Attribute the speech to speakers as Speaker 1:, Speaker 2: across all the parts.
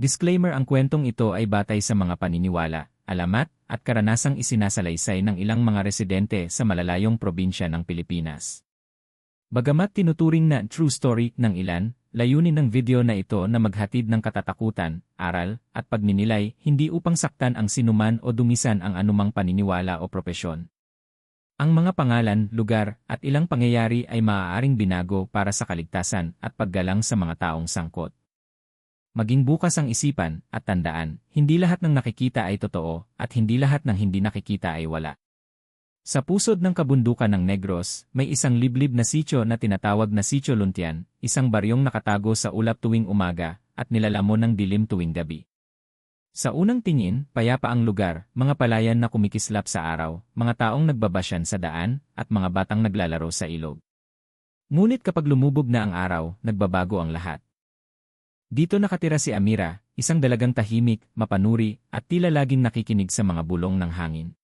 Speaker 1: Disclaimer ang kwentong ito ay batay sa mga paniniwala, alamat, at karanasang isinasalaysay ng ilang mga residente sa malalayong probinsya ng Pilipinas. Bagamat tinuturing na true story ng ilan, layunin ng video na ito na maghatid ng katatakutan, aral, at pagninilay hindi upang saktan ang sinuman o dumisan ang anumang paniniwala o propesyon. Ang mga pangalan, lugar, at ilang pangyayari ay maaaring binago para sa kaligtasan at paggalang sa mga taong sangkot. Maging bukas ang isipan at tandaan, hindi lahat ng nakikita ay totoo at hindi lahat ng hindi nakikita ay wala. Sa pusod ng kabundukan ng Negros, may isang liblib na sityo na tinatawag na Sityo Luntian, isang baryong nakatago sa ulap tuwing umaga at nilalamon ng dilim tuwing gabi. Sa unang tingin, payapa ang lugar, mga palayan na kumikislap sa araw, mga taong nagbabasyan sa daan, at mga batang naglalaro sa ilog. Ngunit kapag lumubog na ang araw, nagbabago ang lahat. Dito nakatira si Amira, isang dalagang tahimik, mapanuri, at tila laging nakikinig sa mga bulong ng hangin.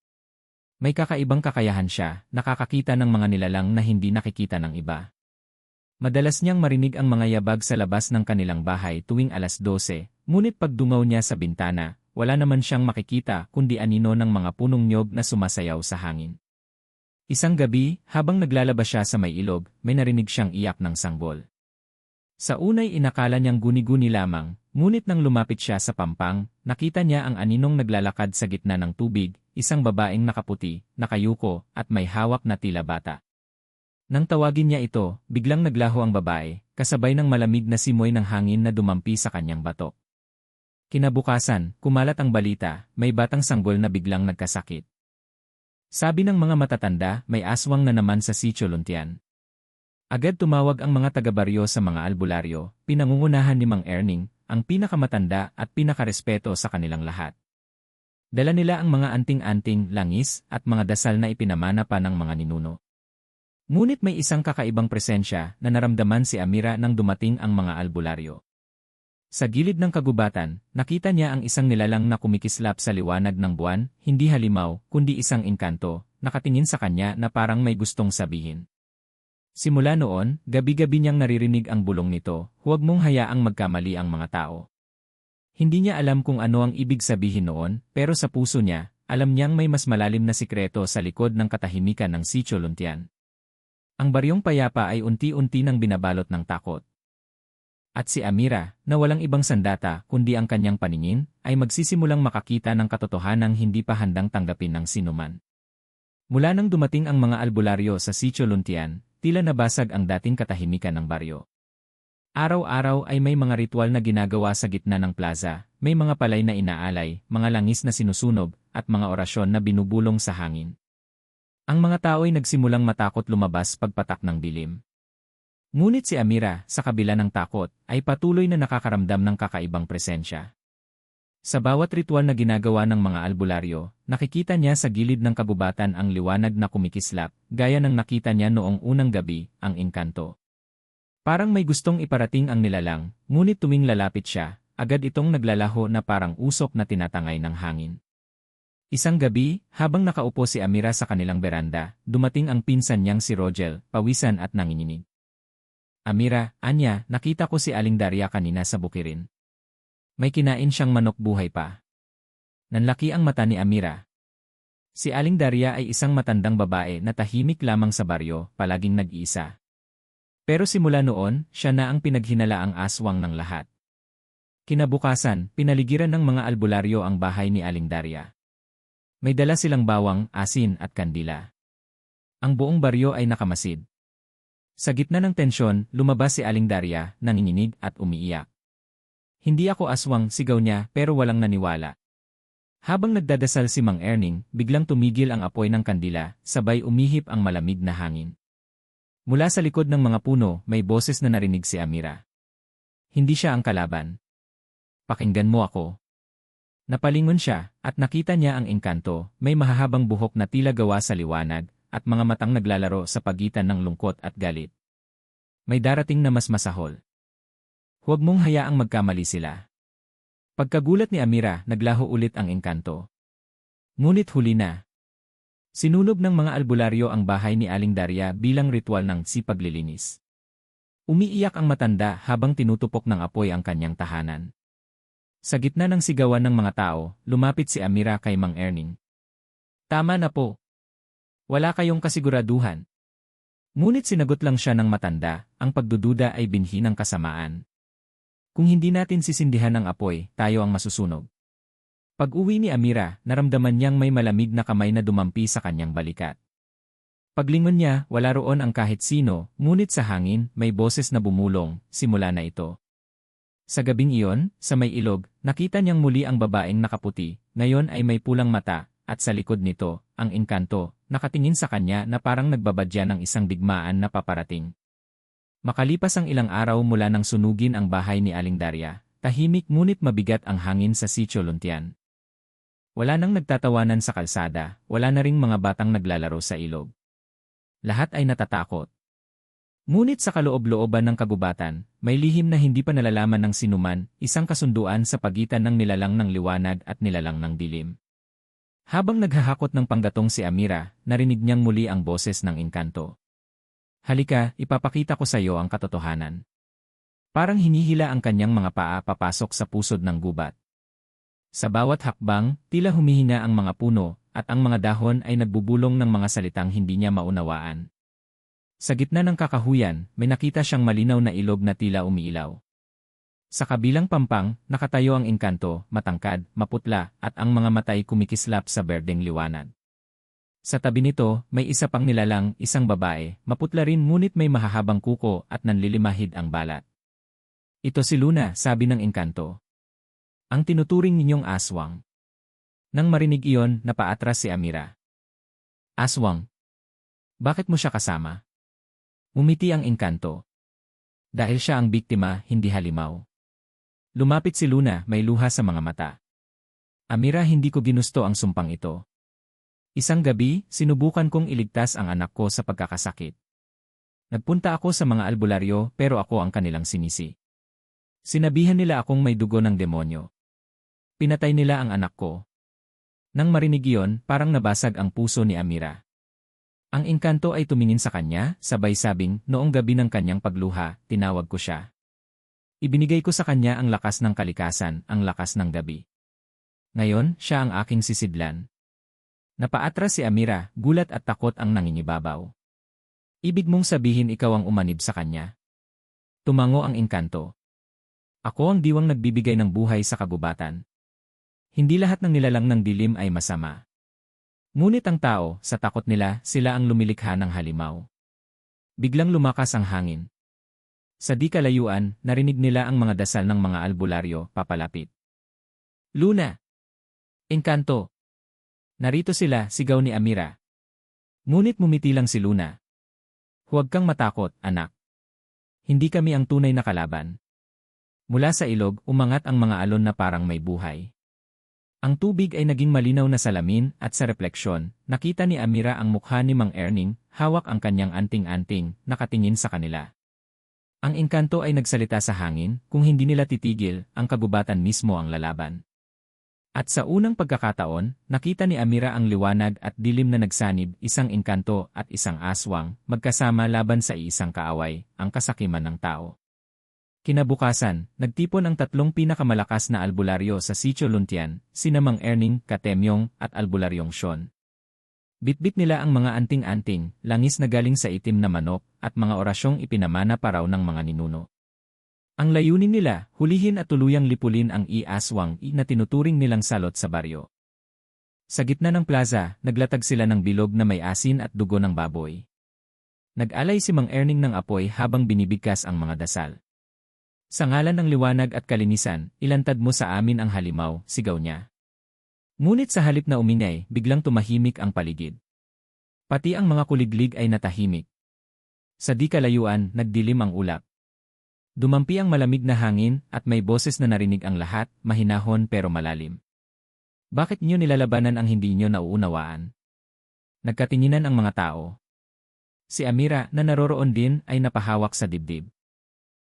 Speaker 1: May kakaibang kakayahan siya, nakakakita ng mga nilalang na hindi nakikita ng iba. Madalas niyang marinig ang mga yabag sa labas ng kanilang bahay tuwing alas 12, ngunit pag dungaw niya sa bintana, wala naman siyang makikita kundi anino ng mga punong nyog na sumasayaw sa hangin. Isang gabi, habang naglalaba siya sa may ilog, may narinig siyang iyak ng sanggol. Sa unay inakala niyang guni-guni lamang, ngunit nang lumapit siya sa pampang, nakita niya ang aninong naglalakad sa gitna ng tubig, isang babaeng nakaputi, nakayuko, at may hawak na tila bata. Nang tawagin niya ito, biglang naglaho ang babae, kasabay ng malamig na simoy ng hangin na dumampi sa kanyang bato. Kinabukasan, kumalat ang balita, may batang sanggol na biglang nagkasakit. Sabi ng mga matatanda, may aswang na naman sa sitio Luntian. Agad tumawag ang mga taga-baryo sa mga albularyo, pinangungunahan ni Mang Erning, ang pinakamatanda at pinakarespeto sa kanilang lahat. Dala nila ang mga anting-anting, langis, at mga dasal na ipinamana pa ng mga ninuno. Ngunit may isang kakaibang presensya na naramdaman si Amira nang dumating ang mga albularyo. Sa gilid ng kagubatan, nakita niya ang isang nilalang na kumikislap sa liwanag ng buwan, hindi halimaw, kundi isang inkanto, nakatingin sa kanya na parang may gustong sabihin. Simula noon, gabi-gabi niyang naririnig ang bulong nito, huwag mong hayaang magkamali ang mga tao. Hindi niya alam kung ano ang ibig sabihin noon, pero sa puso niya, alam niyang may mas malalim na sikreto sa likod ng katahimikan ng Sitio Luntian. Ang baryong payapa ay unti-unti nang binabalot ng takot. At si Amira, na walang ibang sandata kundi ang kanyang paningin, ay magsisimulang makakita ng katotohanang hindi pa handang tanggapin ng sinuman. Mula nang dumating ang mga albularyo sa Sitio Luntian, tila nabasag ang dating katahimikan ng baryo. Araw-araw ay may mga ritual na ginagawa sa gitna ng plaza, may mga palay na inaalay, mga langis na sinusunog, at mga orasyon na binubulong sa hangin. Ang mga tao ay nagsimulang matakot lumabas pagpatak ng dilim. Ngunit si Amira, sa kabila ng takot, ay patuloy na nakakaramdam ng kakaibang presensya. Sa bawat ritual na ginagawa ng mga albularyo, nakikita niya sa gilid ng kabubatan ang liwanag na kumikislap, gaya ng nakita niya noong unang gabi, ang inkanto. Parang may gustong iparating ang nilalang, ngunit tuming lalapit siya, agad itong naglalaho na parang usok na tinatangay ng hangin. Isang gabi, habang nakaupo si Amira sa kanilang beranda, dumating ang pinsan niyang si Rogel, pawisan at nanginginig. Amira, Anya, nakita ko si Aling Daria kanina sa bukirin. May kinain siyang manok buhay pa. Nanlaki ang mata ni Amira. Si Aling Daria ay isang matandang babae na tahimik lamang sa baryo, palaging nag-iisa. Pero simula noon, siya na ang pinaghinalaang aswang ng lahat. Kinabukasan, pinaligiran ng mga albularyo ang bahay ni Aling Daria. May dala silang bawang, asin at kandila. Ang buong baryo ay nakamasid. Sa gitna ng tensyon, lumabas si Aling Daria, nanginginig at umiiyak. Hindi ako aswang, sigaw niya, pero walang naniwala. Habang nagdadasal si Mang Erning, biglang tumigil ang apoy ng kandila, sabay umihip ang malamig na hangin. Mula sa likod ng mga puno, may boses na narinig si Amira. Hindi siya ang kalaban. Pakinggan mo ako. Napalingon siya, at nakita niya ang engkanto, may mahahabang buhok na tila gawa sa liwanag, at mga matang naglalaro sa pagitan ng lungkot at galit. May darating na mas masahol. Huwag mong hayaang magkamali sila. Pagkagulat ni Amira, naglaho ulit ang engkanto. Ngunit huli na. Sinunog ng mga albularyo ang bahay ni Aling Daria bilang ritual ng sipaglilinis. Umiiyak ang matanda habang tinutupok ng apoy ang kanyang tahanan. Sa gitna ng sigawan ng mga tao, lumapit si Amira kay Mang Erning. Tama na po. Wala kayong kasiguraduhan. Ngunit sinagot lang siya ng matanda, ang pagdududa ay binhi ng kasamaan. Kung hindi natin sisindihan ng apoy, tayo ang masusunog. Pag uwi ni Amira, naramdaman niyang may malamig na kamay na dumampi sa kanyang balikat. Paglingon niya, wala roon ang kahit sino, ngunit sa hangin, may boses na bumulong, simula na ito. Sa gabing iyon, sa may ilog, nakita niyang muli ang babaeng nakaputi, ngayon ay may pulang mata, at sa likod nito, ang inkanto, nakatingin sa kanya na parang nagbabadya ng isang digmaan na paparating. Makalipas ang ilang araw mula nang sunugin ang bahay ni Aling Darya, tahimik ngunit mabigat ang hangin sa sitio Luntian. Wala nang nagtatawanan sa kalsada, wala na ring mga batang naglalaro sa ilog. Lahat ay natatakot. Ngunit sa kaloob-looban ng kagubatan, may lihim na hindi pa nalalaman ng sinuman, isang kasunduan sa pagitan ng nilalang ng liwanag at nilalang ng dilim. Habang naghahakot ng panggatong si Amira, narinig niyang muli ang boses ng inkanto. Halika, ipapakita ko sa iyo ang katotohanan. Parang hinihila ang kanyang mga paa papasok sa pusod ng gubat. Sa bawat hakbang, tila humihina ang mga puno, at ang mga dahon ay nagbubulong ng mga salitang hindi niya maunawaan. Sa gitna ng kakahuyan, may nakita siyang malinaw na ilog na tila umiilaw. Sa kabilang pampang, nakatayo ang engkanto, matangkad, maputla, at ang mga matay kumikislap sa berdeng liwanag. Sa tabi nito, may isa pang nilalang, isang babae, maputla rin ngunit may mahahabang kuko at nanlilimahid ang balat. Ito si Luna, sabi ng engkanto. Ang tinuturing ninyong aswang. Nang marinig iyon, napaatras si Amira. Aswang. Bakit mo siya kasama? Umiti ang engkanto. Dahil siya ang biktima, hindi halimaw. Lumapit si Luna, may luha sa mga mata. Amira hindi ko ginusto ang sumpang ito. Isang gabi, sinubukan kong iligtas ang anak ko sa pagkakasakit. Nagpunta ako sa mga albularyo pero ako ang kanilang sinisi. Sinabihan nila akong may dugo ng demonyo. Pinatay nila ang anak ko. Nang marinig iyon, parang nabasag ang puso ni Amira. Ang engkanto ay tumingin sa kanya, sabay sabing, noong gabi ng kanyang pagluha, tinawag ko siya. Ibinigay ko sa kanya ang lakas ng kalikasan, ang lakas ng gabi. Ngayon, siya ang aking sisidlan. Napaatras si Amira, gulat at takot ang nangingibabaw. Ibig mong sabihin ikaw ang umanib sa kanya. Tumango ang engkanto. Ako ang diwang nagbibigay ng buhay sa kagubatan. Hindi lahat ng nilalang ng dilim ay masama. Ngunit ang tao, sa takot nila, sila ang lumilikha ng halimaw. Biglang lumakas ang hangin. Sa di kalayuan, narinig nila ang mga dasal ng mga albularyo papalapit. Luna! Enkanto! Narito sila, sigaw ni Amira. Ngunit mumiti lang si Luna. Huwag kang matakot, anak. Hindi kami ang tunay na kalaban. Mula sa ilog, umangat ang mga alon na parang may buhay. Ang tubig ay naging malinaw na salamin at sa refleksyon, nakita ni Amira ang mukha ni Mang Erning, hawak ang kanyang anting-anting, nakatingin sa kanila. Ang engkanto ay nagsalita sa hangin, kung hindi nila titigil, ang kagubatan mismo ang lalaban. At sa unang pagkakataon, nakita ni Amira ang liwanag at dilim na nagsanib, isang engkanto at isang aswang, magkasama laban sa isang kaaway, ang kasakiman ng tao. Kinabukasan, nagtipon ang tatlong pinakamalakas na albularyo sa Sitio Luntian, sinamang Erning, Katemyong, at Albularyong Sean. Bitbit nila ang mga anting-anting, langis na galing sa itim na manok, at mga orasyong ipinamana pa raw ng mga ninuno. Ang layunin nila, hulihin at tuluyang lipulin ang i-aswang i na tinuturing nilang salot sa baryo. Sa gitna ng plaza, naglatag sila ng bilog na may asin at dugo ng baboy. Nag-alay si Mang Erning ng apoy habang binibigkas ang mga dasal. Sa ngalan ng liwanag at kalinisan, ilantad mo sa amin ang halimaw, sigaw niya. Ngunit sa halip na umingay, biglang tumahimik ang paligid. Pati ang mga kuliglig ay natahimik. Sa di kalayuan, nagdilim ang ulap. Dumampi ang malamig na hangin at may boses na narinig ang lahat, mahinahon pero malalim. Bakit niyo nilalabanan ang hindi niyo nauunawaan? Nagkatinginan ang mga tao. Si Amira na naroroon din ay napahawak sa dibdib.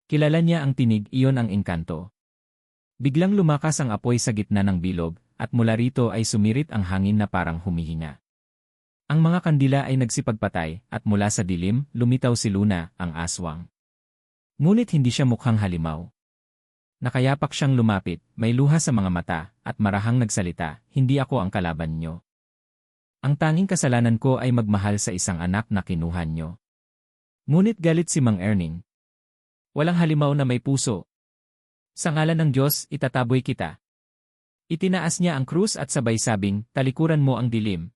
Speaker 1: Kilala niya ang tinig, iyon ang engkanto. Biglang lumakas ang apoy sa gitna ng bilog, at mula rito ay sumirit ang hangin na parang humihinga. Ang mga kandila ay nagsipagpatay, at mula sa dilim, lumitaw si Luna, ang aswang. Ngunit hindi siya mukhang halimaw. Nakayapak siyang lumapit, may luha sa mga mata, at marahang nagsalita, hindi ako ang kalaban nyo. Ang tanging kasalanan ko ay magmahal sa isang anak na kinuha nyo. Ngunit galit si Mang Erning. Walang halimaw na may puso. Sa ngalan ng Diyos, itataboy kita. Itinaas niya ang krus at sabay sabing, talikuran mo ang dilim.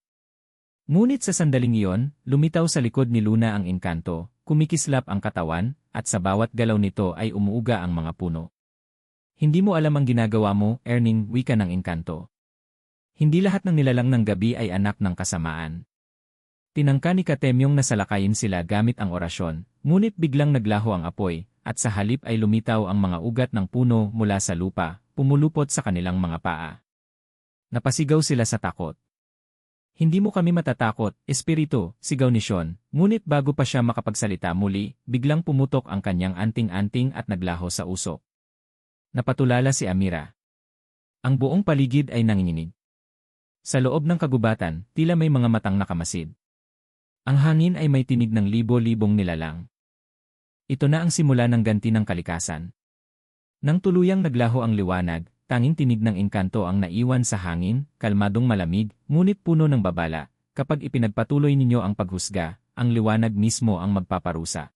Speaker 1: Ngunit sa sandaling iyon, lumitaw sa likod ni Luna ang inkanto, kumikislap ang katawan, at sa bawat galaw nito ay umuuga ang mga puno. Hindi mo alam ang ginagawa mo, Erning, wika ng inkanto. Hindi lahat ng nilalang ng gabi ay anak ng kasamaan. Tinangka ni Katemyong na salakayin sila gamit ang orasyon, ngunit biglang naglaho ang apoy, at sa halip ay lumitaw ang mga ugat ng puno mula sa lupa, pumulupot sa kanilang mga paa. Napasigaw sila sa takot. Hindi mo kami matatakot, espiritu, sigaw ni Sean, ngunit bago pa siya makapagsalita muli, biglang pumutok ang kanyang anting-anting at naglaho sa usok. Napatulala si Amira. Ang buong paligid ay nanginginig. Sa loob ng kagubatan, tila may mga matang nakamasid. Ang hangin ay may tinig ng libo-libong nilalang. Ito na ang simula ng ganti ng kalikasan. Nang tuluyang naglaho ang liwanag, tanging tinig ng engkanto ang naiwan sa hangin, kalmadong malamig, ngunit puno ng babala. Kapag ipinagpatuloy ninyo ang paghusga, ang liwanag mismo ang magpaparusa.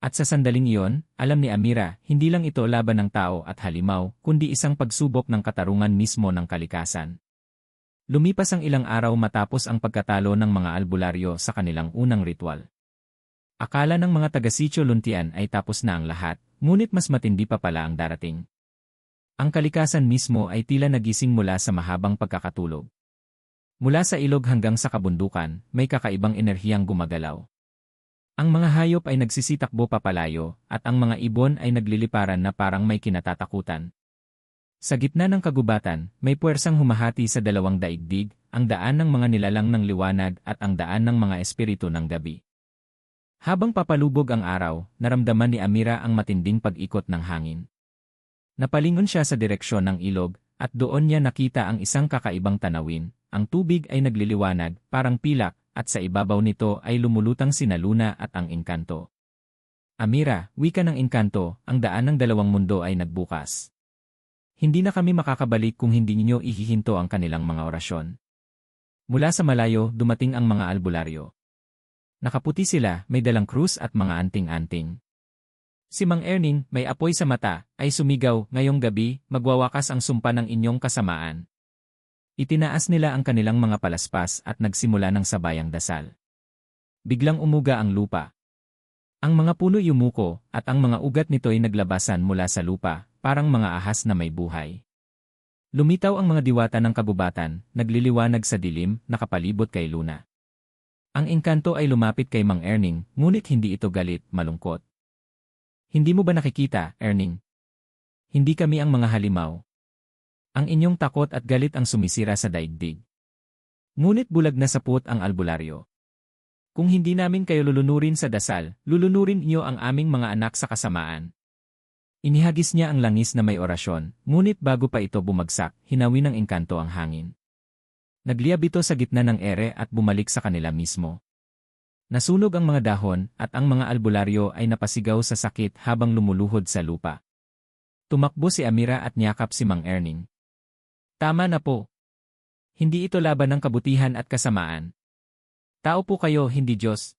Speaker 1: At sa sandaling iyon, alam ni Amira, hindi lang ito laban ng tao at halimaw, kundi isang pagsubok ng katarungan mismo ng kalikasan. Lumipas ang ilang araw matapos ang pagkatalo ng mga albularyo sa kanilang unang ritual. Akala ng mga taga-sityo luntian ay tapos na ang lahat, ngunit mas matindi pa pala ang darating. Ang kalikasan mismo ay tila nagising mula sa mahabang pagkakatulog. Mula sa ilog hanggang sa kabundukan, may kakaibang enerhiyang gumagalaw. Ang mga hayop ay nagsisitakbo papalayo, at ang mga ibon ay nagliliparan na parang may kinatatakutan. Sa gitna ng kagubatan, may puwersang humahati sa dalawang daigdig, ang daan ng mga nilalang ng liwanag at ang daan ng mga espiritu ng gabi. Habang papalubog ang araw, naramdaman ni Amira ang matinding pag-ikot ng hangin. Napalingon siya sa direksyon ng ilog, at doon niya nakita ang isang kakaibang tanawin. Ang tubig ay nagliliwanag, parang pilak, at sa ibabaw nito ay lumulutang sina Luna at ang inkanto. Amira, wika ng inkanto, ang daan ng dalawang mundo ay nagbukas. Hindi na kami makakabalik kung hindi ninyo ihihinto ang kanilang mga orasyon. Mula sa malayo, dumating ang mga albularyo. Nakaputi sila, may dalang krus at mga anting-anting. Si Mang Erning, may apoy sa mata, ay sumigaw, ngayong gabi, magwawakas ang sumpa ng inyong kasamaan. Itinaas nila ang kanilang mga palaspas at nagsimula ng sabayang dasal. Biglang umuga ang lupa. Ang mga puno yumuko, at ang mga ugat nito ay naglabasan mula sa lupa, parang mga ahas na may buhay. Lumitaw ang mga diwata ng kabubatan, nagliliwanag sa dilim, nakapalibot kay Luna. Ang engkanto ay lumapit kay Mang Erning, ngunit hindi ito galit, malungkot. Hindi mo ba nakikita, Erning? Hindi kami ang mga halimaw. Ang inyong takot at galit ang sumisira sa daigdig. Ngunit bulag na sapot ang albularyo. Kung hindi namin kayo lulunurin sa dasal, lulunurin niyo ang aming mga anak sa kasamaan. Inihagis niya ang langis na may orasyon, ngunit bago pa ito bumagsak, hinawi ng engkanto ang hangin. Nagliyab ito sa gitna ng ere at bumalik sa kanila mismo. Nasunog ang mga dahon at ang mga albularyo ay napasigaw sa sakit habang lumuluhod sa lupa. Tumakbo si Amira at niyakap si Mang Erning. Tama na po. Hindi ito laban ng kabutihan at kasamaan. Tao po kayo, hindi Diyos.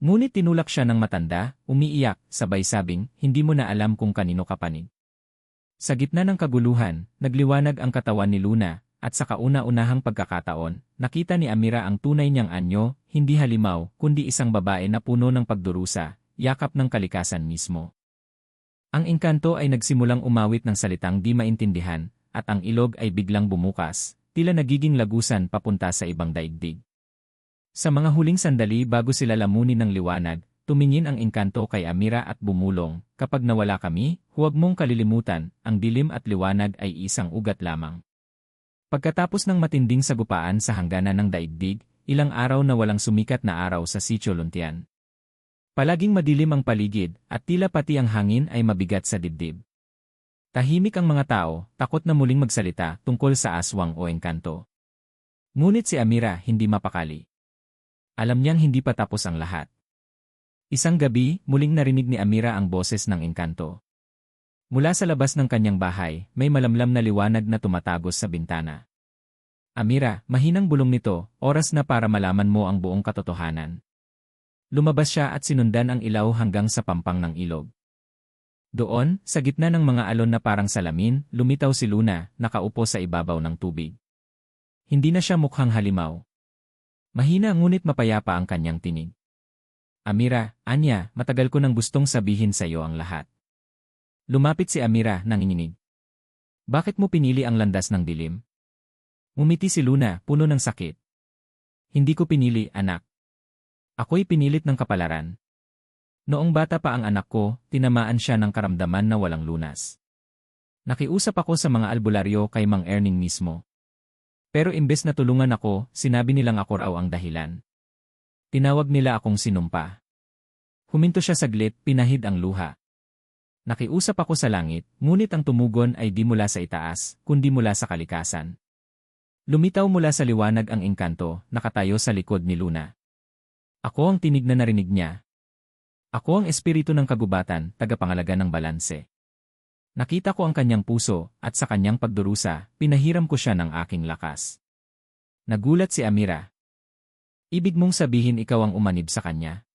Speaker 1: Ngunit tinulak siya ng matanda, umiiyak, sabay sabing, hindi mo na alam kung kanino ka panig. Sa gitna ng kaguluhan, nagliwanag ang katawan ni Luna, at sa kauna-unahang pagkakataon, nakita ni Amira ang tunay niyang anyo, hindi halimaw, kundi isang babae na puno ng pagdurusa, yakap ng kalikasan mismo. Ang engkanto ay nagsimulang umawit ng salitang di maintindihan, at ang ilog ay biglang bumukas, tila nagiging lagusan papunta sa ibang daigdig. Sa mga huling sandali bago sila lamunin ng liwanag, tumingin ang engkanto kay Amira at bumulong, kapag nawala kami, huwag mong kalilimutan, ang dilim at liwanag ay isang ugat lamang. Pagkatapos ng matinding sagupaan sa hangganan ng daigdig, ilang araw na walang sumikat na araw sa Sitio Luntian. Palaging madilim ang paligid, at tila pati ang hangin ay mabigat sa dibdib. Tahimik ang mga tao, takot na muling magsalita tungkol sa aswang o engkanto. Ngunit si Amira hindi mapakali. Alam niyang hindi pa tapos ang lahat. Isang gabi, muling narinig ni Amira ang boses ng engkanto. Mula sa labas ng kanyang bahay, may malamlam na liwanag na tumatagos sa bintana. Amira, mahinang bulong nito, oras na para malaman mo ang buong katotohanan. Lumabas siya at sinundan ang ilaw hanggang sa pampang ng ilog. Doon, sa gitna ng mga alon na parang salamin, lumitaw si Luna, nakaupo sa ibabaw ng tubig. Hindi na siya mukhang halimaw. Mahina ngunit mapayapa ang kanyang tinig. Amira, Anya, matagal ko nang gustong sabihin sa iyo ang lahat. Lumapit si Amira nang ininig. Bakit mo pinili ang landas ng dilim? Umiti si Luna, puno ng sakit. Hindi ko pinili, anak. Ako'y pinilit ng kapalaran. Noong bata pa ang anak ko, tinamaan siya ng karamdaman na walang lunas. Nakiusap ako sa mga albularyo kay Mang Erning mismo. Pero imbes na tulungan ako, sinabi nilang ako raw ang dahilan. Tinawag nila akong sinumpa. Huminto siya saglit, pinahid ang luha. Nakiusap ako sa langit, ngunit ang tumugon ay di mula sa itaas, kundi mula sa kalikasan. Lumitaw mula sa liwanag ang engkanto, nakatayo sa likod ni Luna. Ako ang tinig na narinig niya. Ako ang espiritu ng kagubatan, tagapangalaga ng balanse. Nakita ko ang kanyang puso, at sa kanyang pagdurusa, pinahiram ko siya ng aking lakas. Nagulat si Amira. Ibig mong sabihin ikaw ang umanib sa kanya.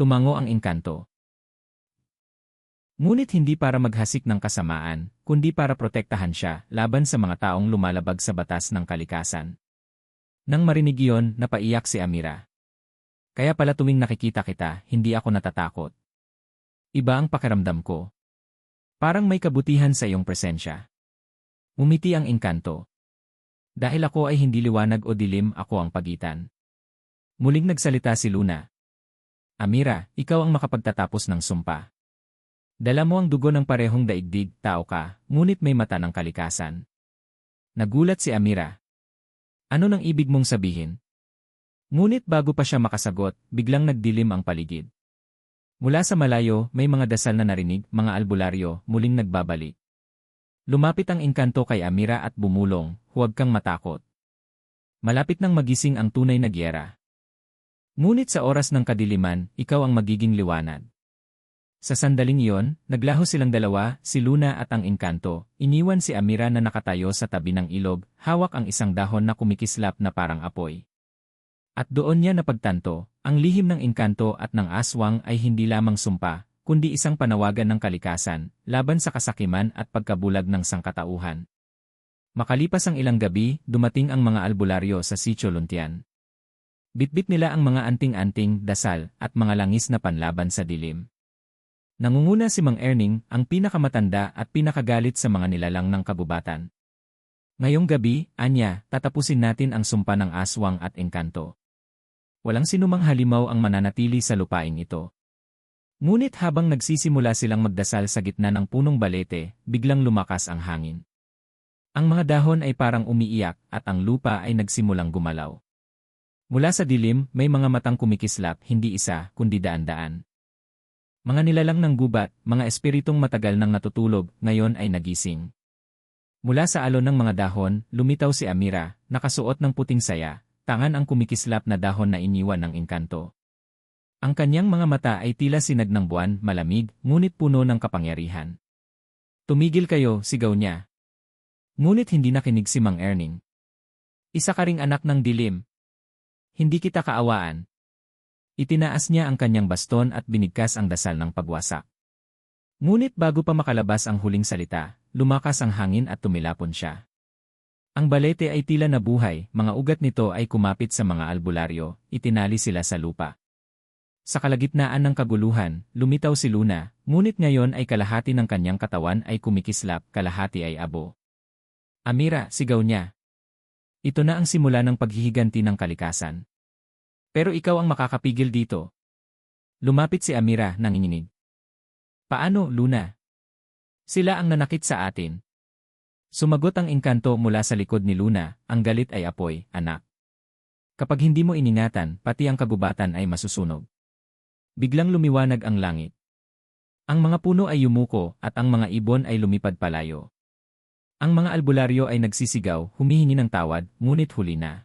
Speaker 1: Tumango ang engkanto. Ngunit hindi para maghasik ng kasamaan, kundi para protektahan siya laban sa mga taong lumalabag sa batas ng kalikasan. Nang marinig iyon, napaiyak si Amira. Kaya pala tuwing nakikita kita, hindi ako natatakot. Iba ang pakiramdam ko. Parang may kabutihan sa iyong presensya. Umiti ang engkanto. Dahil ako ay hindi liwanag o dilim, ako ang pagitan. Muling nagsalita si Luna. Amira, ikaw ang makapagtatapos ng sumpa. Dala mo ang dugo ng parehong daigdig, tao ka, ngunit may mata ng kalikasan. Nagulat si Amira. Ano nang ibig mong sabihin? Ngunit bago pa siya makasagot, biglang nagdilim ang paligid. Mula sa malayo, may mga dasal na narinig, mga albularyo, muling nagbabalik. Lumapit ang engkanto kay Amira at bumulong, huwag kang matakot. Malapit nang magising ang tunay na gyera. Ngunit sa oras ng kadiliman, ikaw ang magiging liwanag. Sa sandaling iyon, naglaho silang dalawa, si Luna at ang engkanto, iniwan si Amira na nakatayo sa tabi ng ilog, hawak ang isang dahon na kumikislap na parang apoy. At doon niya napagtanto, ang lihim ng engkanto at ng aswang ay hindi lamang sumpa, kundi isang panawagan ng kalikasan, laban sa kasakiman at pagkabulag ng sangkatauhan. Makalipas ang ilang gabi, dumating ang mga albularyo sa Sitio Luntian. Bitbit nila ang mga anting-anting, dasal, at mga langis na panlaban sa dilim. Nangunguna si Mang Erning, ang pinakamatanda at pinakagalit sa mga nilalang ng kabubatan. Ngayong gabi, Anya, tatapusin natin ang sumpa ng aswang at engkanto. Walang sinumang halimaw ang mananatili sa lupain ito. Ngunit habang nagsisimula silang magdasal sa gitna ng punong balete, biglang lumakas ang hangin. Ang mga dahon ay parang umiiyak at ang lupa ay nagsimulang gumalaw. Mula sa dilim, may mga matang kumikislap, hindi isa, kundi daan-daan. Mga nilalang ng gubat, mga espiritong matagal nang natutulog, ngayon ay nagising. Mula sa alon ng mga dahon, lumitaw si Amira, nakasuot ng puting saya, tangan ang kumikislap na dahon na iniwan ng engkanto. Ang kanyang mga mata ay tila sinag ng buwan, malamig, ngunit puno ng kapangyarihan. Tumigil kayo, sigaw niya. Ngunit hindi nakinig si Mang Erning. Isa ka ring anak ng dilim. Hindi kita kaawaan. Itinaas niya ang kanyang baston at binigkas ang dasal ng pagwasak. Ngunit bago pa makalabas ang huling salita, lumakas ang hangin at tumilapon siya. Ang balete ay tila nabuhay, mga ugat nito ay kumapit sa mga albularyo, itinali sila sa lupa. Sa kalagitnaan ng kaguluhan, lumitaw si Luna, ngunit ngayon ay kalahati ng kanyang katawan ay kumikislap, kalahati ay abo. Amira, sigaw niya. Ito na ang simula ng paghihiganti ng kalikasan. Pero ikaw ang makakapigil dito. Lumapit si Amira nang ininig. Paano, Luna? Sila ang nanakit sa atin. Sumagot ang engkanto mula sa likod ni Luna, ang galit ay apoy, anak. Kapag hindi mo iningatan, pati ang kagubatan ay masusunog. Biglang lumiwanag ang langit. Ang mga puno ay yumuko at ang mga ibon ay lumipad palayo. Ang mga albularyo ay nagsisigaw, humihingi ng tawad, ngunit huli na.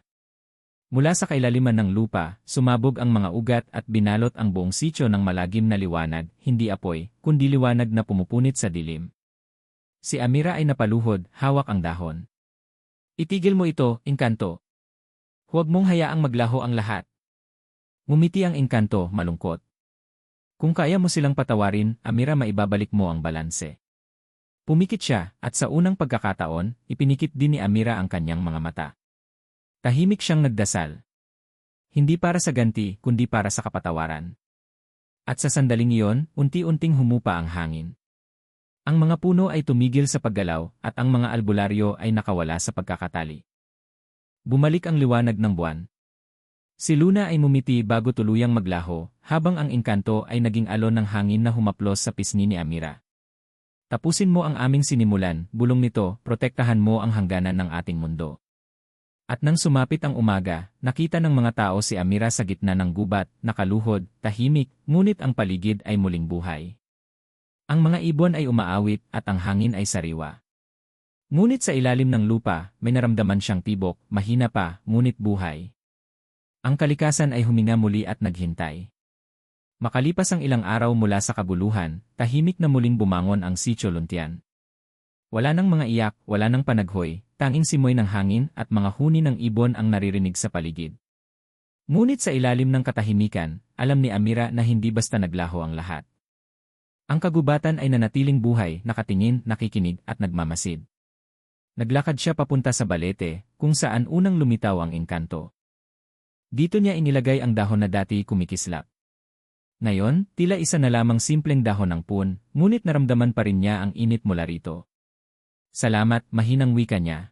Speaker 1: Mula sa kailaliman ng lupa, sumabog ang mga ugat at binalot ang buong sityo ng malagim na liwanag, hindi apoy, kundi liwanag na pumupunit sa dilim. Si Amira ay napaluhod, hawak ang dahon. Itigil mo ito, inkanto. Huwag mong hayaang maglaho ang lahat. Ngumiti ang inkanto, malungkot. Kung kaya mo silang patawarin, Amira maibabalik mo ang balanse. Pumikit siya, at sa unang pagkakataon, ipinikit din ni Amira ang kanyang mga mata. Tahimik siyang nagdasal. Hindi para sa ganti, kundi para sa kapatawaran. At sa sandaling iyon, unti-unting humupa ang hangin. Ang mga puno ay tumigil sa paggalaw at ang mga albularyo ay nakawala sa pagkakatali. Bumalik ang liwanag ng buwan. Si Luna ay mumiti bago tuluyang maglaho, habang ang inkanto ay naging alon ng hangin na humaplos sa pisngi ni Amira. Tapusin mo ang aming sinimulan, bulong nito, protektahan mo ang hangganan ng ating mundo. At nang sumapit ang umaga, nakita ng mga tao si Amira sa gitna ng gubat, nakaluhod, tahimik, ngunit ang paligid ay muling buhay. Ang mga ibon ay umaawit at ang hangin ay sariwa. Ngunit sa ilalim ng lupa, may naramdaman siyang tibok, mahina pa, ngunit buhay. Ang kalikasan ay huminga muli at naghintay. Makalipas ang ilang araw mula sa kabuluhan, tahimik na muling bumangon ang sitio luntian. Wala nang mga iyak, wala nang panaghoy, tanging simoy ng hangin at mga huni ng ibon ang naririnig sa paligid. Ngunit sa ilalim ng katahimikan, alam ni Amira na hindi basta naglaho ang lahat. Ang kagubatan ay nanatiling buhay, nakatingin, nakikinig, at nagmamasid. Naglakad siya papunta sa balete, kung saan unang lumitaw ang engkanto. Dito niya inilagay ang dahon na dati kumikislap. Ngayon, tila isa na lamang simpleng dahon ng pun, ngunit naramdaman pa rin niya ang init mula rito. Salamat, mahinang wika niya.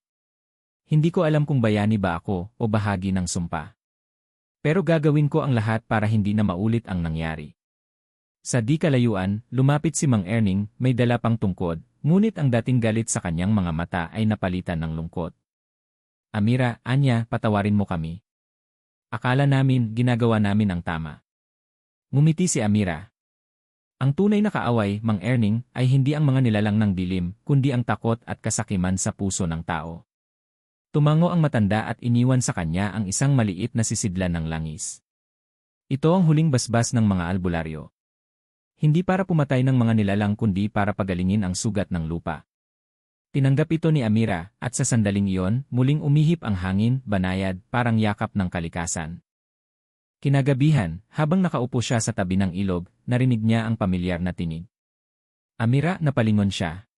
Speaker 1: Hindi ko alam kung bayani ba ako o bahagi ng sumpa. Pero gagawin ko ang lahat para hindi na maulit ang nangyari. Sa di kalayuan, lumapit si Mang Erning, may dala pang tungkod, ngunit ang dating galit sa kanyang mga mata ay napalitan ng lungkot. Amira, Anya, patawarin mo kami. Akala namin, ginagawa namin ang tama. Ngumiti si Amira. Ang tunay na kaaway, Mang Erning, ay hindi ang mga nilalang ng dilim, kundi ang takot at kasakiman sa puso ng tao. Tumango ang matanda at iniwan sa kanya ang isang maliit na sisidlan ng langis. Ito ang huling basbas ng mga albularyo. Hindi para pumatay ng mga nilalang kundi para pagalingin ang sugat ng lupa. Tinanggap ito ni Amira, at sa sandaling iyon, muling umihip ang hangin, banayad, parang yakap ng kalikasan. Kinagabihan, habang nakaupo siya sa tabi ng ilog, narinig niya ang pamilyar na tinig. Amira, napalingon siya.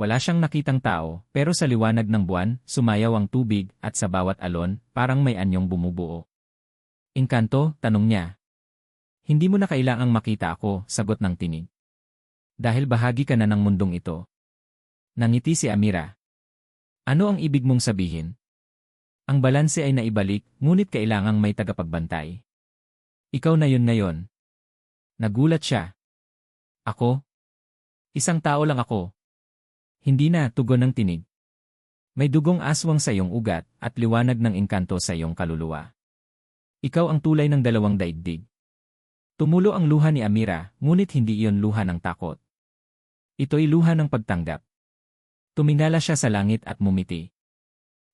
Speaker 1: Wala siyang nakitang tao, pero sa liwanag ng buwan, sumayaw ang tubig, at sa bawat alon, parang may anyong bumubuo. Inkanto, tanong niya, hindi mo na kailangang makita ako, sagot ng tinig. Dahil bahagi ka na ng mundong ito. Nangiti si Amira. Ano ang ibig mong sabihin? Ang balanse ay naibalik, ngunit kailangang may tagapagbantay. Ikaw na yun ngayon. Nagulat siya. Ako? Isang tao lang ako. Hindi na, tugon ng tinig. May dugong aswang sa iyong ugat at liwanag ng engkanto sa iyong kaluluwa. Ikaw ang tulay ng dalawang daigdig. Tumulo ang luha ni Amira, ngunit hindi iyon luha ng takot. Ito'y luha ng pagtanggap. Tumingala siya sa langit at mumiti.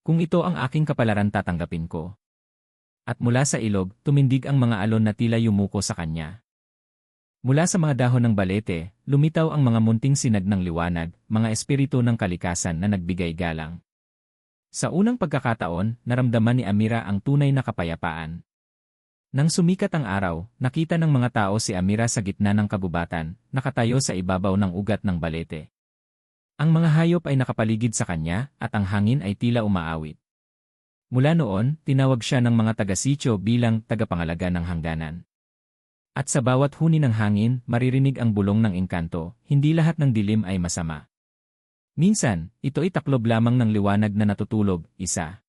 Speaker 1: Kung ito ang aking kapalaran tatanggapin ko. At mula sa ilog, tumindig ang mga alon na tila yumuko sa kanya. Mula sa mga dahon ng balete, lumitaw ang mga munting sinag ng liwanag, mga espiritu ng kalikasan na nagbigay galang. Sa unang pagkakataon, naramdaman ni Amira ang tunay na kapayapaan. Nang sumikat ang araw, nakita ng mga tao si Amira sa gitna ng kabubatan, nakatayo sa ibabaw ng ugat ng balete. Ang mga hayop ay nakapaligid sa kanya at ang hangin ay tila umaawit. Mula noon, tinawag siya ng mga taga-sityo bilang tagapangalaga ng hangganan. At sa bawat huni ng hangin, maririnig ang bulong ng engkanto, hindi lahat ng dilim ay masama. Minsan, ito ay taklob lamang ng liwanag na natutulog, isa.